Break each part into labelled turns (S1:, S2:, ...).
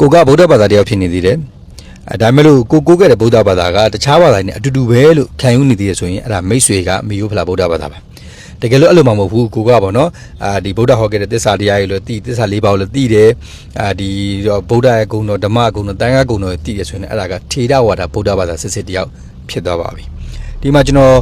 S1: ကိုကဗုဒ္ဓဘာသာတယောက်ဖြစ်နေသေးတယ်အဲဒါမဲ့လို့ကိုကိုခဲ့တဲ့ဗုဒ္ဓဘာသာကတခြားဘာသာတွေနဲ့အတူတူပဲလို့ခံယူနေသေးရဆိုရင်အဲ့ဒါမိတ်ဆွေကမီယိုဖလာဗုဒ္ဓဘာသာပါတကယ်လို့အဲ့လိုမှမဟုတ်ဘူးကိုကပေါ့နော်အာဒီဗုဒ္ဓဟောခဲ့တဲ့သစ္စာတရားတွေလို့သိသစ္စာ၄ပါးလို့သိတယ်အာဒီတော့ဗုဒ္ဓရဲ့ဂုဏ်တော်ဓမ္မဂုဏ်တော်တန်ခါဂုဏ်တော်သိရဆိုရင်အဲ့ဒါကထေရဝါဒဗုဒ္ဓဘာသာစစ်စစ်တယောက်ဖြစ်သွားပါပြီ ဒီမှာကျွန်တော်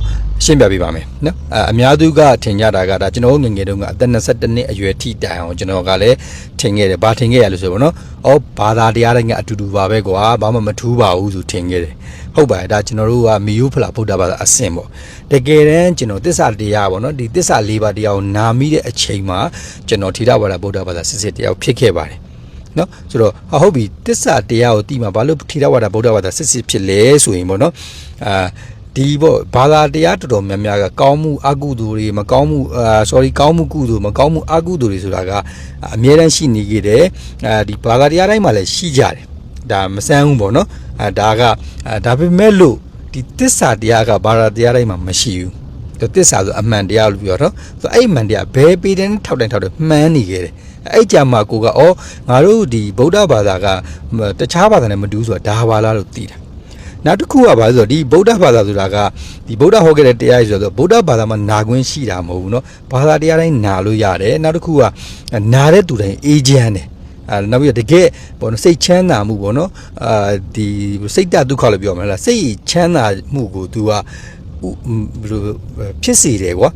S1: ရှင်းပြပေးပါမယ်နော်အာအများသူကထင်ကြတာကဒါကျွန်တော်တို့ငယ်ငယ်တုန်းကအသက်22နှစ်အရွယ်ထိတိုင်အောင်ကျွန်တော်ကလည်းထင်ခဲ့တယ်ဘာထင်ခဲ့ရလို့ဆိုပေါ့နော်အော်ဘာသာတရားတိုင်းကအတူတူပါပဲကွာဘာမှမထူးပါဘူးဆိုထင်ခဲ့တယ်ဟုတ်ပါတယ်ဒါကျွန်တော်တို့ကမီယိုဖလာဗုဒ္ဓဘာသာအဆင့်ပေါ့တကယ်တမ်းကျွန်တော်သစ္စာတရားပေါ့နော်ဒီသစ္စာ၄ပါးတရားကိုနာမိတဲ့အချိန်မှာကျွန်တော်ထေရဝါဒဗုဒ္ဓဘာသာစစ်စစ်တရားဖြစ်ခဲ့ပါတယ်နော်ဆိုတော့ဟာဟုတ်ပြီတစ္ဆာတရားကိုတိမှာဘာလို့ထေရဝါဒဗုဒ္ဓဘာသာစစ်စစ်ဖြစ်လဲဆိုရင်ပေါ့နော်အာ ဒီပေါ့ဘာသာတရားတော်တော်များများကကောင်းမှုအကုသိုလ်တွေမကောင်းမှုအာ sorry ကောင်းမှုကုသိုလ်မကောင်းမှုအကုသိုလ်တွေဆိုတာကအမြဲတမ်းရှိနေကြတယ်အာဒီဘာသာတရားတိုင်းမှာလည်းရှိကြတယ်ဒါမဆန်းဘူးပေါ့နော်အာဒါကအာဒါပေမဲ့လို့ဒီတစ္ဆာတရားကဘာသာတရားတိုင်းမှာမရှိဘူးဒီတစ္ဆာဆိုအမှန်တရားလို့ပြောတော့ဆိုအဲ့အမှန်တရားဘယ်ပေတဲ့ထောက်တိုင်းထောက်တိုင်းမှန်းနေခဲ့တယ်အဲ့ကြမှာကိုကဩငါတို့ဒီဗုဒ္ဓဘာသာကတခြားဘာသာနဲ့မတူဆိုတာဒါပါလားလို့သိတာ နောက်တစ်ခုကဘာလဲဆိုတော့ဒီဗုဒ္ဓဘာသာဆိုတာကဒီဗုဒ္ဓဟောခဲ့တဲ့တရားကြီးဆိုတော့ဗုဒ္ဓဘာသာမှာနာခွင့်ရှိတာမဟုတ်ဘူးเนาะဘာသာတရားတိုင်းနာလို့ရတယ်နောက်တစ်ခုကနာတဲ့သူတိုင်းအေဂျင့်တယ်အဲနောက်ပြီးတော့တကယ်ပေါ့နော်စိတ်ချမ်းသာမှုပေါ့နော်အာဒီစိတ်တဒုက္ခလို့ပြောမှာလားစိတ်ချမ်းသာမှုကို तू ကဘယ်လိုဖြစ်စေတယ်ကွာ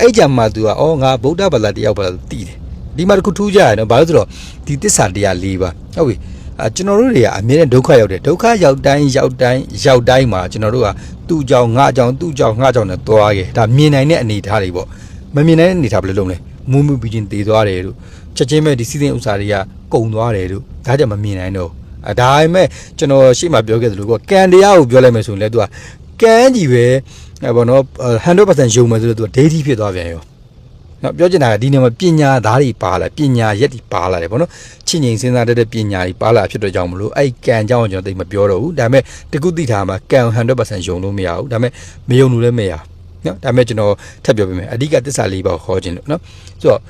S1: အဲ့ကြမှာ तू ကအော်ငါဗုဒ္ဓဘာသာတရားဘာသာတည်တယ်ဒီမှာတခုထူးကြရနော်ဘာလို့ဆိုတော့ဒီတစ္ဆာတရား၄ပါးဟုတ်ပြီ အာကျွန်တော်တို့တွေကအမြဲတမ်းဒုက္ခရောက်တယ်ဒုက္ခရောက်တိုင်းရောက်တိုင်းရောက်တိုင်းမှာကျွန်တော်တို့ကသူ့ကြောင့်ငါကြောင့်သူ့ကြောင့်ငါကြောင့်နဲ့သွားခဲ့ဒါမြင်နိုင်တဲ့အနေအထားတွေပေါ့မမြင်နိုင်တဲ့အနေအထားဘယ်လိုလုပ်မလဲမူးမူးပြီးချင်းတည်သွားတယ်လို့ချက်ချင်းပဲဒီစီးတဲ့ဥစ္စာတွေကကုံသွားတယ်လို့ဒါကြောင့်မမြင်နိုင်တော့အဲဒါပေမဲ့ကျွန်တော်ရှေ့မှာပြောခဲ့သလိုကကံတရားကိုပြောလိုက်မယ်ဆိုရင်လည်းသူကကံကြီးပဲဘောနော်100%ယုံမယ်ဆိုတော့သူကဒိဋ္ဌိဖြစ်သွားပြန်ရော နော်ပြောချင်တာကဒီနေရာမှာပညာသားတွေပါလာပညာရက်တွေပါလာတယ်ဗောနော်ချင်းငိန်စဉ်းစားတတ်တဲ့ပညာတွေပါလာဖြစ်တော့ကြောင့်မလို့အဲ့ကံကြောင့်ကျွန်တော်သိမပြောတော့ဘူးဒါပေမဲ့တကုတိထားမှာကံ100%ယုံလို့မရဘူးဒါပေမဲ့မယုံလို့လည်းမရဘူးနော်ဒါပေမဲ့ကျွန်တော်ထပ်ပြောပြမယ်အဓိကသစ္စာလေးပါခေါ်ခြင်းလို့နော်ဆိုတော့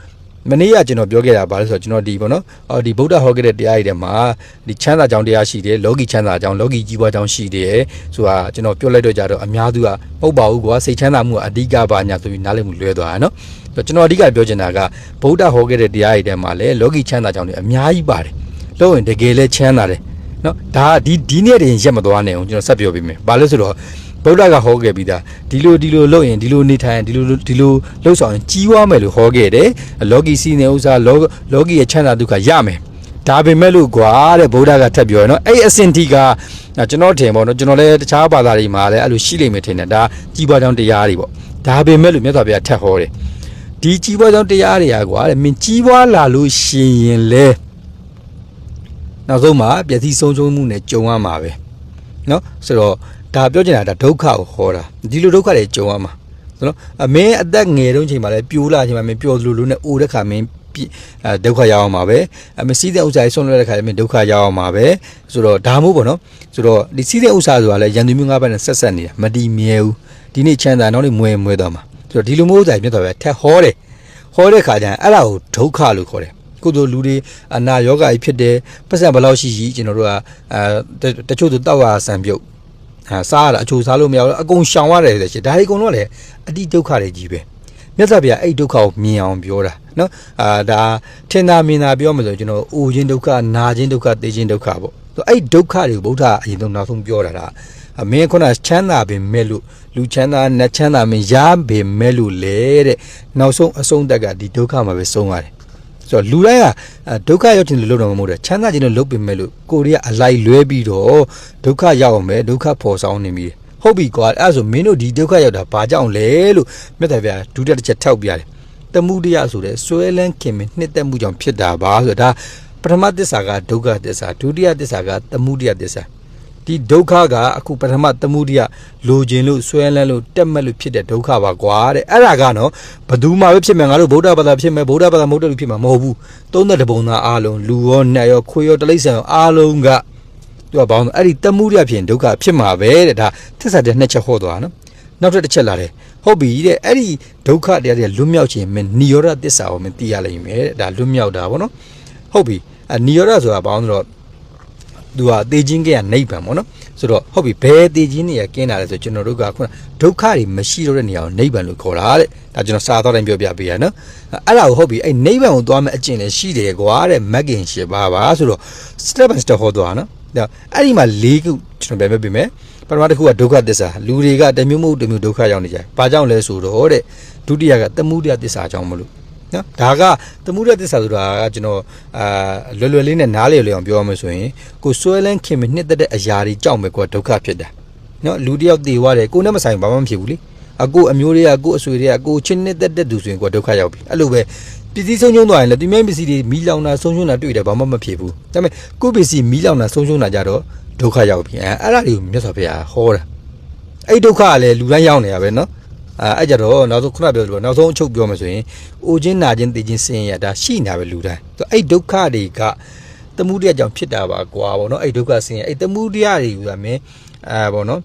S1: မနေ့ကကျွန်တော်ပြောခဲ့တာဘာလဲဆိုတော့ကျွန်တော်ဒီပေါ့နော်အော်ဒီဗုဒ္ဓဟောခဲ့တဲ့တရားတွေထဲမှာဒီချမ်းသာကြောင်းတရားရှိတယ်လောကီချမ်းသာကြောင်းလောကီကြီးပွားကြောင်းရှိတယ်ဆိုတာကျွန်တော်ပြောလိုက်တော့ကြတော့အများသူကမဟုတ်ပါဘူးကွာစိတ်ချမ်းသာမှုကအဓိကပါညာဆိုပြီးနားလည်မှုလွဲသွားတာနော်ကျွန်တော်အဓိကပြောချင်တာကဗုဒ္ဓဟောခဲ့တဲ့တရားတွေထဲမှာလည်းလောကီချမ်းသာကြောင်းတွေအများကြီးပါတယ်လို့ရင်တကယ်လဲချမ်းသာတယ်နော်ဒါဒီဒီနေ့တည်းရက်မသွားနိုင်အောင်ကျွန်တော်ဆက်ပြောပေးမယ်ဘာလို့ဆိုတော့ ဗုဒ္ဓကဟောခဲ့ပြီးသားဒီလိုဒီလိုလုပ်ရင်ဒီလိုနေထိုင်ရင်ဒီလိုဒီလိုလှုပ်ဆောင်ရင်ကြီးွားမယ်လို့ဟောခဲ့တယ်လောကီစီနေဥစ္စာလောလောကီရဲ့ချမ်းသာဒုက္ခရမယ်ဒါပေမဲ့လို့ကွာတဲ့ဗုဒ္ဓကထပ်ပြောရနော်အဲ့အစင်တီကကျွန်တော်ထင်ပေါ့နော်ကျွန်တော်လည်းတခြားဘာသာတွေမှာလည်းအဲ့လိုရှိလိမ့်မယ်ထင်တယ်ဒါကြီးပွားကြောင်းတရားတွေပေါ့ဒါပေမဲ့လို့မြတ်စွာဘုရားထပ်ဟောတယ်ဒီကြီးပွားကြောင်းတရားတွေဟာကွာတဲ့မင်းကြီးပွားလာလို့ရှင်ရင်လဲနောက်ဆုံးမှာပျက်စီးဆုံးရှုံးမှုနဲ့ကြုံရမှာပဲနော်ဆိုတော့ ဒါပြောချင်တာဒါဒုက္ခကိုခေါ်တာဒီလိုဒုက္ခတွေကြုံရမှာဆိုတော့အမင်းအသက်ငယ်တုန်းချိန်မှာလည်းပြိုးလာချိန်မှာမင်းပျော်လို့လို့နဲ့အိုတဲ့ခါမင်းအဲဒုက္ခရောက်အောင်ပါပဲအမစီးတဲ့ဥစ္စာကြီးဆုံးလွှဲတဲ့ခါကျမင်းဒုက္ခရောက်အောင်ပါပဲဆိုတော့ဒါမို့ပေါ့နော်ဆိုတော့ဒီစီးတဲ့ဥစ္စာဆိုတာလည်းရန်သူမျိုးငါးပါးနဲ့ဆက်ဆက်နေတာမတည်မြဲဘူးဒီနေ့ချမ်းသာနောက်နေ့မွဲမွဲသွားမှာဆိုတော့ဒီလိုမျိုးဥစ္စာကြီးမြတ်တော်ပဲထက်ဟောတယ်ဟောတဲ့ခါကျရင်အဲ့ဒါကိုဒုက္ခလို့ခေါ်တယ်ကုသိုလ်လူတွေအနာယောဂကြီးဖြစ်တယ်ပတ်စံဘယ်လောက်ရှိရှိကျွန်တော်တို့ကအဲတချို့သူတောက်ရဆံပြုတ်ဟာ စားရတာအချိုစားလို့မရဘူးအကုန်ရှောင်ရတယ်လေရှင်ဒါတွေအကုန်လုံးလည်းအတိဒုက္ခတွေကြီးပဲမြတ်စွာဘုရားအဲ့ဒုက္ခကိုမြင်အောင်ပြောတာနော်အာဒါထင်သာမြင်သာပြောမှဆိုကျွန်တော်အိုခြင်းဒုက္ခနာခြင်းဒုက္ခသိခြင်းဒုက္ခပေါ့ဆိုအဲ့ဒုက္ခတွေကိုဗုဒ္ဓအရင်ဆုံးနောက်ဆုံးပြောတာဒါအမင်းခုနချမ်းသာပင်မဲ့လို့လူချမ်းသာနတ်ချမ်းသာမင်းရပင်မဲ့လို့လေတဲ့နောက်ဆုံးအဆုံးတက်ကဒီဒုက္ခမှာပဲဆုံးရတယ် ဆိုတော့လူတိုင်းကဒုက္ခရောက်ခြင်းလို့လုပ်တော့မဟုတ်တယ်ချမ်းသာခြင်းလို့လုပ်ပင်မဲ့လို့ကိုရီးယားအလိုက်လွဲပြီးတော့ဒုက္ခရောက်အောင်ပဲဒုက္ခပေါ်ဆောင်နေပြီဟုတ်ပြီကွာအဲ့ဆိုမင်းတို့ဒီဒုက္ခရောက်တာဘာကြောင့်လဲလို့မြတ်တယ်ဗျာဒုတိယတစ်ချက်ထောက်ပြတယ်တမှုတရားဆိုတဲ့ဆွဲလန်းခင်မနှစ်သက်မှုကြောင့်ဖြစ်တာပါဆိုတော့ဒါပထမသစ္စာကဒုက္ခသစ္စာဒုတိယသစ္စာကတမှုတရားသစ္စာ ဒီဒုက္ခကအခုပထမတမှုတရားလိုချင်လို့ဆွဲလန်းလို့တက်မဲ့လို့ဖြစ်တဲ့ဒုက္ခပါကွာတဲ့အဲ့ဒါကနော်ဘယ်သူမှပဲဖြစ်မယ်ငါတို့ဗုဒ္ဓဘာသာဖြစ်မယ်ဗုဒ္ဓဘာသာမဟုတ်တယ်လို့ဖြစ်မှာမဟုတ်ဘူးသုံးသက်တပုံသားအားလုံးလူရောနတ်ရောခွေရောတလိษံရောအားလုံးကသူကဘာလို့အဲ့ဒီတမှုတရားဖြစ်ရင်ဒုက္ခဖြစ်မှာပဲတဲ့ဒါသစ္စာတဲ့နှစ်ချက်ဟောသွားနော်နောက်တစ်ချက်လာတယ်ဟုတ်ပြီတဲ့အဲ့ဒီဒုက္ခတရားတွေလွတ်မြောက်ခြင်းမင်းနိရောဓသစ္စာကိုမင်းသိရလိမ့်မယ်တဲ့ဒါလွတ်မြောက်တာဗောနော်ဟုတ်ပြီအနိရောဓဆိုတာဘာလို့ဆိုတော့ သူကတေခြင်းကရနိဗ္ဗာန်ပေါ့နော်ဆိုတော့ဟုတ်ပြီဘယ်တေခြင်းတွေကကင်းတာလဲဆိုကျွန်တော်တို့ကခုနဒုက္ခတွေမရှိတော့တဲ့နေရာကိုနိဗ္ဗာန်လို့ခေါ်တာတဲ့ဒါကျွန်တော်စာတော်တိုင်းပြောပြပေးရနော်အဲ့ဒါကိုဟုတ်ပြီအဲ့နိဗ္ဗာန်ကိုသွားမဲ့အကျင့်လည်းရှိတယ်ကွာတဲ့မဂ်ကင်ရှစ်ပါပါဆိုတော့ step by step ဟောသွားနော်ဒါအဲ့ဒီမှာ၄ခုကျွန်တော်ပြန်ပြပေးမယ်ပထမတစ်ခုကဒုက္ခသစ္စာလူတွေကတမျိုးမဟုတ်တမျိုးဒုက္ခရောက်နေကြတယ်။ဘာကြောင့်လဲဆိုတော့တဲ့ဒုတိယကတမှုတရားသစ္စာကြောင့်မလို့ နော်ဒါကတမှုတရားသစ္စာဆိုတာကကျွန်တော်အာလွယ်လွယ်လေးနဲ့နားလေလေအောင်ပြောရမယ်ဆိုရင်ကိုစွဲလန်းခင်မနှစ်သက်တဲ့အရာတွေကြောင့်ပဲကိုယ်ဒုက္ခဖြစ်တာနော်လူတစ်ယောက်တည်သွားတယ်ကိုယ်နဲ့မဆိုင်ဘာမှမဖြစ်ဘူးလေအကိုအမျိုးတွေကကိုအဆွေတွေကကိုချင်းနှစ်သက်တဲ့သူဆိုရင်ကိုယ်ဒုက္ခရောက်ပြီအဲ့လိုပဲပစ္စည်းဆုံးရှုံးသွားရင်လည်းဒီမဲ့ပစ္စည်းတွေမီးလောင်တာဆုံးရှုံးတာတွေ့တယ်ဘာမှမဖြစ်ဘူးဒါပေမဲ့ကိုယ့်ပစ္စည်းမီးလောင်တာဆုံးရှုံးတာကြတော့ဒုက္ခရောက်ပြီအဲအဲ့ဒါတွေကိုမြတ်စွာဘုရားဟောတာအဲ့ဒုက္ခကလည်းလူတိုင်းရောက်နေရပဲနော် အဲအဲ့ကြတော့နောက်ဆုံးခုနပြောလို့နောက်ဆုံးအချုပ်ပြောမှဆိုရင်အိုခြင်းနာခြင်းသိခြင်းဆင်းရဲဒါရှိနေတာပဲလူတိုင်းဆိုအဲ့ဒုက္ခတွေကတမှုတရားကြောင့်ဖြစ်တာပါကွာဗောနော်အဲ့ဒုက္ခဆင်းရဲအဲ့တမှုတရားတွေကမင်းအဲဗောနော်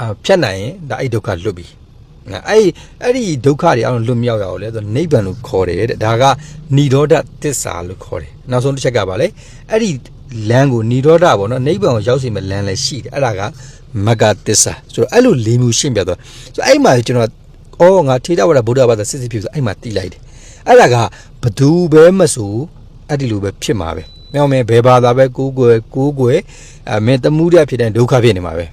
S1: အာဖြတ်နိုင်ရင်ဒါအဲ့ဒုက္ခလွတ်ပြီအဲ့အဲ့ဒီဒုက္ခတွေအောင်လွတ်မြောက်ရအောင်လဲဆိုနိဗ္ဗာန်လို့ခေါ်တယ်တဲ့ဒါကဏိရောဓသစ္စာလို့ခေါ်တယ်နောက်ဆုံးတစ်ချက်ကပါလေအဲ့ဒီ လမ်းကိုဏိရောဓပေါ့နော်နိဗ္ဗာန်ကိုရောက်စီမဲ့လမ်းလည်းရှိတယ်အဲ့ဒါကမဂ္ဂသစ္စာဆိုတော့အဲ့လိုလေးမျိုးရှင်းပြသွားဆိုအဲ့မှာကျွန်တော်အော်ငါထေရဝါဒဗုဒ္ဓဘာသာစစ်စစ်ဖြစ်ဆိုအဲ့မှာတီးလိုက်တယ်အဲ့ဒါကဘသူပဲမဆိုအဲ့ဒီလိုပဲဖြစ်မှာပဲမြောင်မဲဘယ်ဘာသာပဲကိုးကွယ်ကိုးကွယ်အမင်းတမှုရဖြစ်တဲ့ဒုက္ခဖြစ်နေမှာပဲ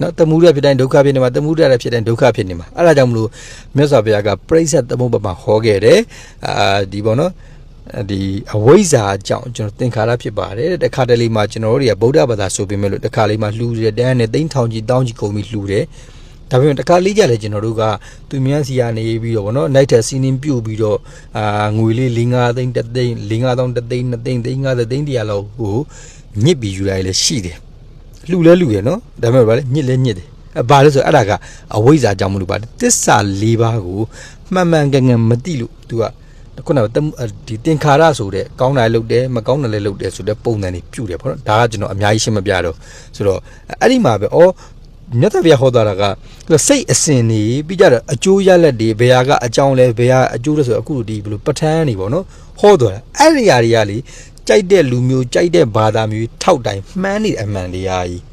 S1: နော်တမှုရဖြစ်တိုင်းဒုက္ခဖြစ်နေမှာတမှုရဖြစ်တိုင်းဒုက္ခဖြစ်နေမှာအဲ့ဒါကြောင့်မလို့မြတ်စွာဘုရားကပြိဿတ်သမုပ္ပါမှာဟောခဲ့တယ်အာဒီပေါ့နော် ဒီအဝိဇ္ဇာအကြောင်းကျွန်တော်သင်္ခါရဖြစ်ပါတယ်တခါတလေမှာကျွန်တော်တို့တွေကဗုဒ္ဓဘာသာဆိုပေမဲ့လို့တခါလေးမှာလှူတယ်တန်းနဲ့သိန်းထောင်ကြီးတောင်းကြီးကုန်ပြီးလှူတယ်ဒါပေမဲ့တခါလေးကြလေကျွန်တော်တို့ကသူများစီကနေပြီးတော့ဗောနော်နိုင်တဲ့စီးနင်းပြုတ်ပြီးတော့အာငွေလေး၄၅သိန်းတစ်သိန်း၄၅တောင်းတစ်သိန်းနှစ်သိန်းသိန်း50သိန်းတရားလောက်ကိုညစ်ပြီးယူလိုက်လဲရှိတယ်လှူလဲလှူရနော်ဒါပေမဲ့ဗာလေညစ်လဲညစ်တယ်အဲဘာလဲဆိုအဲ့ဒါကအဝိဇ္ဇာကြောင့်မလို့ပါတစ္ဆာ၄ပါးကိုမှန်မှန်ကန်ကန်မသိလို့ तू က ခုနကဒီတင်္ခါရဆိုတဲ့ကောင်းတာလုပ်တယ်မကောင်းတာလည်းလုပ်တယ်ဆိုတဲ့ပုံစံတွေပြုတယ်ပေါ့နော်ဒါကကျွန်တော်အများကြီးရှင်းမပြတော့ဆိုတော့အဲ့ဒီမှာပဲဩမြတ်ဗျာဟောတာကစိတ်အစဉ်နေပြီးကြတော့အကျိုးရလက်တွေဘယ်ဟာကအကြောင်းလဲဘယ်ဟာအကျိုးလဲဆိုတော့အခုဒီဘယ်လိုပဋ္ဌာန်းနေပေါ့နော်ဟောတော်တာအဲ့ဒီຢာတွေကလေကြိုက်တဲ့လူမျိုးကြိုက်တဲ့ဘာသာမျိုးထောက်တိုင်မှန်းနေတဲ့အမှန်တရားကြီး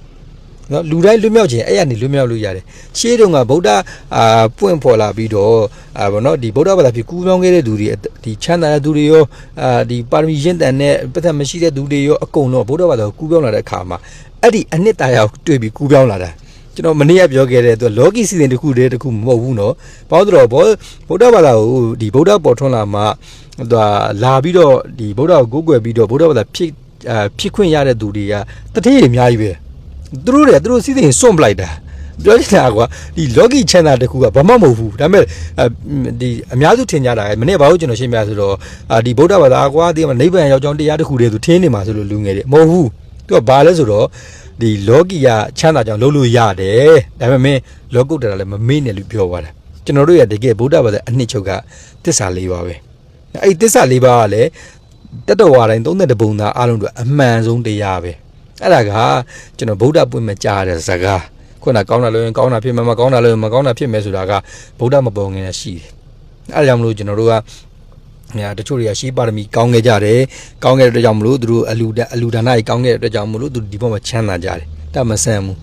S1: နော်လူတိုင်းလွတ်မြောက်ခြင်းအဲ့ရနေလွတ်မြောက်လို့ရတယ်ရှေးတုန်းကဗုဒ္ဓအာပွင့်ဖော်လာပြီးတော့အာဘောနော်ဒီဗုဒ္ဓဘာသာဖြစ်ကူးပြောင်းခဲ့တဲ့သူတွေဒီချမ်းသာတဲ့သူတွေရောအာဒီပါရမီရင့်တန်တဲ့ပတ်သက်မရှိတဲ့သူတွေရောအကုန်လုံးဗုဒ္ဓဘာသာကိုကူးပြောင်းလာတဲ့အခါမှာအဲ့ဒီအနှစ်တရားကိုတွေ့ပြီးကူးပြောင်းလာတာကျွန်တော်မနေ့ကပြောခဲ့တဲ့သူလောကီစီစဉ်တစ်ခုတည်းတစ်ခုမဟုတ်ဘူးเนาะဘာလို့တော့ဘောဗုဒ္ဓဘာသာကိုဒီဗုဒ္ဓပေါ်ထွန်းလာမှသူလာပြီးတော့ဒီဗုဒ္ဓကိုကိုးကွယ်ပြီးတော့ဗုဒ္ဓဘာသာဖြစ်အာဖြစ်ခွင့်ရတဲ့သူတွေကတတိယအများကြီးပဲ သူတို့တွေသူတို့စီစဉ်စွန့်ပလိုက်တာပြောချင်တာကွာဒီလောကီချမ်းသာတစ်ခုကဘာမှမဟုတ်ဘူးဒါပေမဲ့ဒီအများစုထင်ကြတာမနေ့ဘာလို့ကျွန်တော်ရှင်းပြဆိုတော့ဒီဗုဒ္ဓဘာသာကွာဒီမှာနိဗ္ဗာန်ရောက်ကြောင်းတရားတစ်ခုတည်းသူထင်းနေမှာဆိုလို့လူငယ်တွေမဟုတ်ဘူးသူကဘာလဲဆိုတော့ဒီလောကီကချမ်းသာကြောင်းလုပ်လို့ရတယ်ဒါပေမဲ့လောကုတ္တရာလည်းမမေ့နဲ့လို့ပြောသွားတာကျွန်တော်တို့ရတကယ်ဗုဒ္ဓဘာသာအနှစ်ချုပ်ကတစ္ဆာ၄ပါးပဲအဲ့ဒီတစ္ဆာ၄ပါးကလည်းတတဝါတိုင်း32ပုံသားအားလုံးတို့အမှန်ဆုံးတရားပဲ အဲ့ဒါကကျွန်တော်ဗုဒ္ဓပွင့်မကြားတဲ့ဇာကားခုနကောင်းတာလို့ရင်ကောင်းတာဖြစ်မယ်မကောင်းတာလို့ရင်မကောင်းတာဖြစ်မယ်ဆိုတာကဗုဒ္ဓမပေါ်ငင်ရှိတယ်အဲ့ဒါကြောင့်မလို့ကျွန်တော်တို့ကညာတချို့တွေကရှေးပါရမီကောင်းခဲ့ကြတယ်ကောင်းခဲ့တဲ့အတွက်ကြောင့်မလို့သူတို့အလူအလူဒါနကြီးကောင်းခဲ့တဲ့အတွက်ကြောင့်မလို့သူဒီဘက်မှာချမ်းသာကြတယ်ဒါမဆန်းဘူး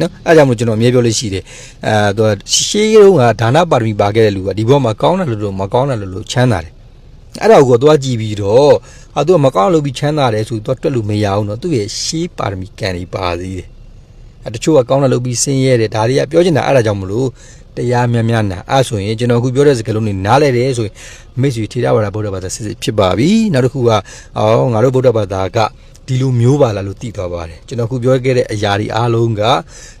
S1: နော်အဲကြောင့်မလို့ကျွန်တော်အမြဲပြောလို့ရှိတယ်အဲသူရှေးတုန်းကဒါနပါရမီပါခဲ့တဲ့လူကဒီဘက်မှာကောင်းတယ်လို့လို့မကောင်းတယ်လို့လို့ချမ်းသာတယ် အဲ့ဒါကိုသွားကြည့်ပြီးတော့ဟာသူကမကောင်းလို့ပြီးချမ်းသာတယ်ဆိုတော့တွက်လို့မရအောင်တော့သူ့ရဲ့ရှေးပါရမီကံတွေပါသေးတယ်အဲတချို့ကကောင်းတယ်လို့ပြီးဆင်းရဲတယ်ဒါတွေကပြောချင်တာအဲ့ဒါကြောင့်မလို့တရားများများနာအဲ့ဆိုရင်ကျွန်တော်အခုပြောတဲ့စကားလုံးတွေနားလဲတယ်ဆိုရင်မိတ်ဆွေထေရဝါဒဗုဒ္ဓဘာသာစစ်စစ်ဖြစ်ပါပြီနောက်တစ်ခုကအော်ငါတို့ဗုဒ္ဓဘာသာက ဒီလိုမျိုးပါလားလို့သိသွားပါတယ်ကျွန်တော်ခုပြောခဲ့တဲ့အရာတွေအားလုံးက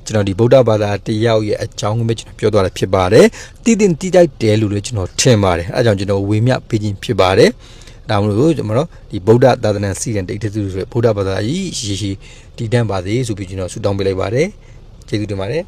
S1: ကျွန်တော်ဒီဗုဒ္ဓဘာသာတရားရဲ့အကြောင်းပဲကျွန်တော်ပြောသွားတာဖြစ်ပါတယ်တည်တင်တည်တိုက်တယ်လို့လည်းကျွန်တော်ထင်ပါတယ်အဲအကြောင်းကျွန်တော်ဝေမျှပေးခြင်းဖြစ်ပါတယ်ဒါမှမဟုတ်ကျွန်တော်ဒီဗုဒ္ဓသာသနာစီရင်တိတ်တည်းဆိုဗုဒ္ဓဘာသာကြီးရှိရှိတည်တံ့ပါစေဆိုပြီးကျွန်တော်ဆုတောင်းပေးလိုက်ပါတယ်ကျေးဇူးတင်ပါတယ်